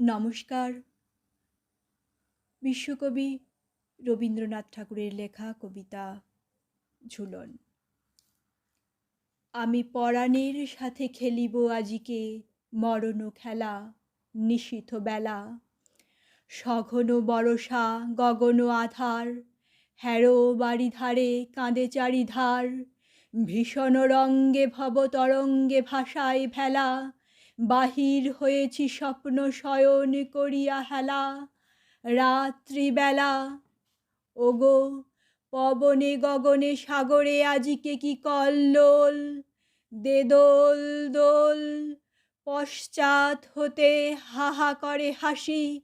নমস্কার। বিশ্বকবি রবীন্দ্রনাথ ঠাকুরের লেখা কবিতা ঝুলন। আমি পরাণের সাথে খেলিব আজিকে, মরণ খেলা, নিশীথ বেলা। সঘন বরষা, গগন আধার, হ্যারো বাড়ি ধারে কাঁদে চারিধার। ভীষণ রঙ্গে ভবতরঙ্গে ভাষায় ভেলা। বাহির হয়েছি স্বপ্ন শয়ন করিয়া হেলা, রাত্রিবেলা। ওগো, পবনে গগনে সাগরে আজিকে কি কল্লোল? দে দোল, পশ্চাৎ হতে হাহা করে হাসি,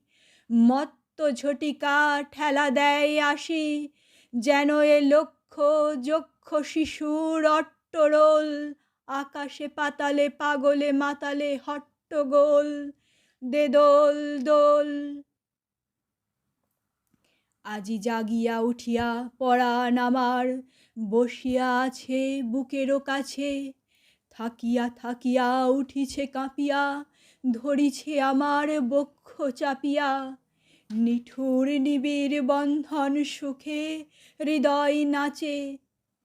মত্ত ঝটিকা ঠেলা দেয় আসি, যেন এ লক্ষ যক্ষ শিশুর অট্টরোল। আকাশে পাতালে, পাগলে মাতালে, হট্টগোল দে দোল। দোল আজি জাগিয়া উঠিয়া পরাণ আমার বসিয়া আছে বুকেরও কাছে। থাকিয়া থাকিয়া উঠিছে কাঁপিয়া, ধরিছে আমার বক্ষ চাপিয়া। নিঠুর নিবিড় বন্ধন সুখে হৃদয় নাচে।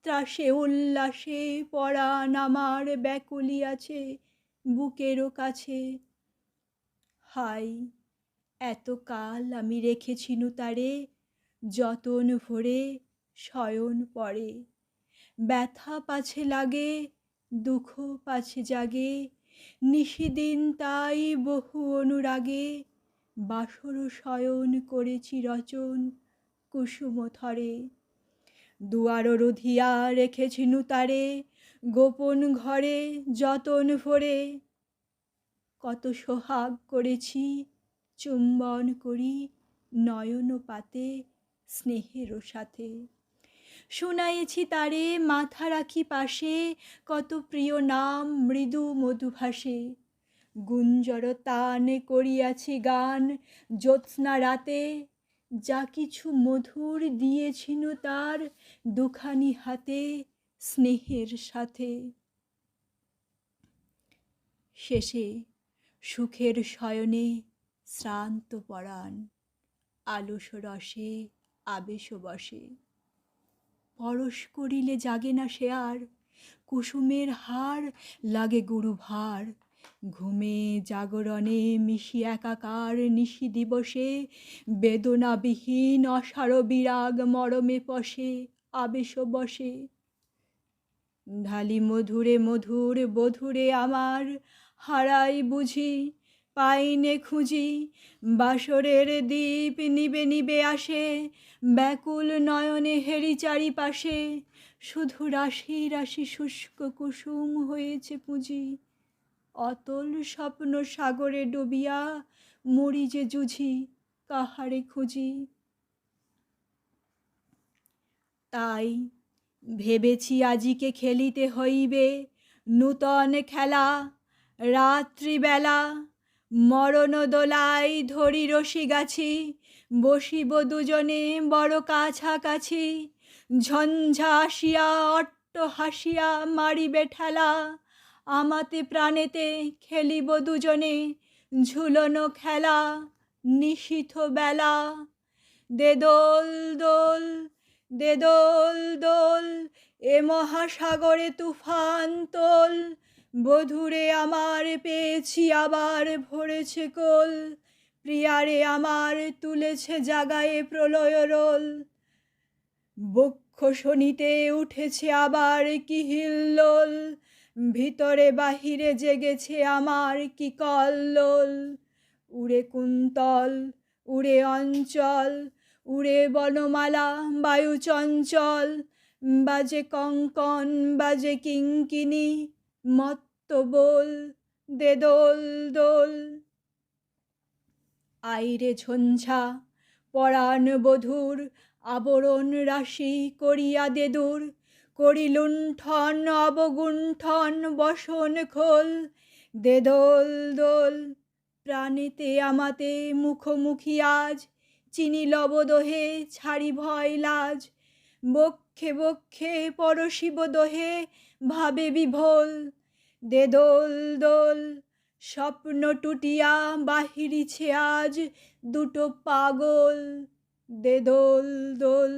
ত্রাসে, উল্লাসে পরাণ আমার ব্যাকুলি আছে বুকেরও কাছে। হাই, এত কাল আমি রেখেছিনু তারে যতন ভরে শয়ন পড়ে ব্যথা পাছে লাগে, দুঃখ পাছে জাগে, নিশিদিন তাই বহু অনুরাগে, বাসর শয়ন করেছি রচন কুসুম থরে দুয়ার রুধিয়া রেখেছিনু তারে গোপন ঘরে যতন ভরে। কত সোহাগ করেছি, চুম্বন করি নয়ন পাতে স্নেহের সাথে। শুনাইছি তারে মাথা রাখি পাশে, কত প্রিয় নাম মৃদু মধুভাসে গুঞ্জর তানে করিয়াছি গান, জ্যোৎস্না রাতে যা কিছু মধুর দিয়েছিল তার দুখানি হাতে স্নেহের সাথে। শেষে সুখের শয়নে শ্রান্ত পরাণ আলস রসে আবেশ বসে পরশ করিলে জাগে না সে আর, কুসুমের হার লাগে গুরু ভার ঘুমে জাগরণে মিশি একাকার নিশি দিবসে, বেদনাবিহীন অসার বিরাগ মরমে পশে, আবেশ বসে। ঢালি মধুরে মধুর বধুরে আমার, হারাই বুঝি, পাইনে খুঁজি, বাসরের দ্বীপ নিবে নিবে আসে, ব্যাকুল নয়নে হেরি চারিপাশে, শুধু রাশি রাশি শুষ্ক কুসুম হয়েছে পুঁজি। অতল স্বপ্ন সাগরে ডুবিয়া মরি যে জুঝি কাহারে খুঁজি। তাই ভেবেছি আজিকে খেলিতে হইবে নূতন খেলা। রাত্রিবেলা মরণ দোলাই ধরি রশি গাছি, বসিব দুজনে বড় কাছাকাছি। ঝঞ্ঝা আসিয়া অট্ট হাসিয়া মারিবে ঠেলা। আমাতে প্রাণেতে খেলিব দুজনে। ঝুলনো খেলা, নিশীথ বেলা। দে দোল দোল, দে দোল এ মহাসাগরে তুফান তোল। বধুরে আমার পেয়েছি, আবার ভরেছে কোল। প্রিয়ারে আমার তুলেছে জাগায়ে প্রলয় রোল। বক্ষ শনিতে উঠেছে আবার কি হিল্লোল ভিতরে বাহিরে জেগেছে আমার কি কল্লোল উড়ে কুন্তল, উড়ে অঞ্চল, উড়ে বনমালা, বায়ু চঞ্চল। বাজে কঙ্কন, বাজে কিঙ্কিনি মত্ত বোল দে দোল। দোল আইরে ঝঞ্ঝা পরাণ বধুর, আবরণ রাশি করিয়া দে দূর করি লুণ্ঠন অবগুণ্ঠন, বসন খোল দে দোল। দোল প্রাণেতে, আমাতে মুখোমুখি আজ, চিনি লবদোহে ছাড়ি ভয় লাজ। বক্ষে বক্ষে, পরশিব দোহে, ভাবে বিভোল। দে দোল দোল স্বপ্ন টুটিয়া, বাহিরিছে আজ দুটো পাগল। দে দোল দোল।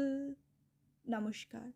নমস্কার।